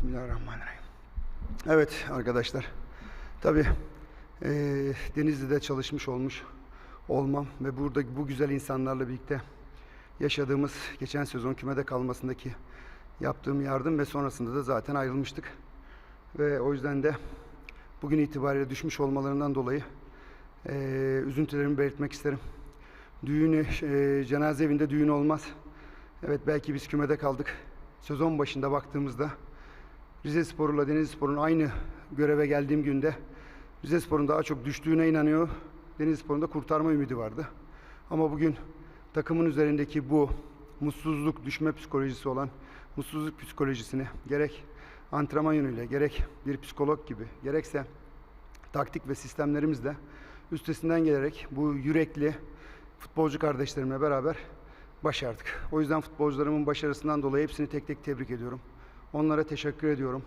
Bismillahirrahmanirrahim. Evet arkadaşlar. Tabii eee Denizli'de çalışmış olmuş olmam ve burada bu güzel insanlarla birlikte yaşadığımız geçen sezon kümede kalmasındaki yaptığım yardım ve sonrasında da zaten ayrılmıştık. Ve o yüzden de bugün itibariyle düşmüş olmalarından dolayı eee üzüntülerimi belirtmek isterim. Düğünü, eee, cenaze evinde düğün olmaz. Evet belki biz kümede kaldık. Sezon başında baktığımızda Rize Spor'la Denizli Spor'un aynı göreve geldiğim günde Rize Spor'un daha çok düştüğüne inanıyor. Denizli Spor'un da kurtarma ümidi vardı. Ama bugün takımın üzerindeki bu mutsuzluk, düşme psikolojisi olan mutsuzluk psikolojisini gerek antrenman yönüyle, gerek bir psikolog gibi, gerekse taktik ve sistemlerimizle üstesinden gelerek bu yürekli futbolcu kardeşlerimle beraber başardık. O yüzden futbolcularımın başarısından dolayı hepsini tek tek tebrik ediyorum. Onlara teşekkür ediyorum.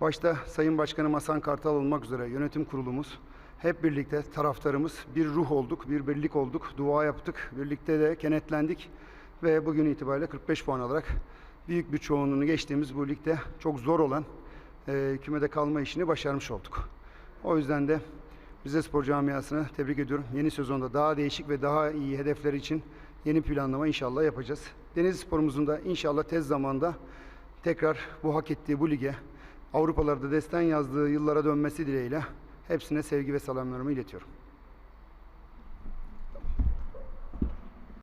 Başta Sayın Başkanım Hasan Kartal olmak üzere yönetim kurulumuz hep birlikte taraftarımız bir ruh olduk, bir birlik olduk, dua yaptık, birlikte de kenetlendik ve bugün itibariyle 45 puan alarak büyük bir çoğunluğunu geçtiğimiz bu ligde çok zor olan eee kümede kalma işini başarmış olduk. O yüzden de Rize Spor camiasını tebrik ediyorum. Yeni sezonda daha değişik ve daha iyi hedefler için yeni planlama inşallah yapacağız. Denizli Spor'umuzun da inşallah tez zamanda tekrar bu hak ettiği bu lige Avrupalarda destan yazdığı yıllara dönmesi dileğiyle hepsine sevgi ve selamlarımı iletiyorum.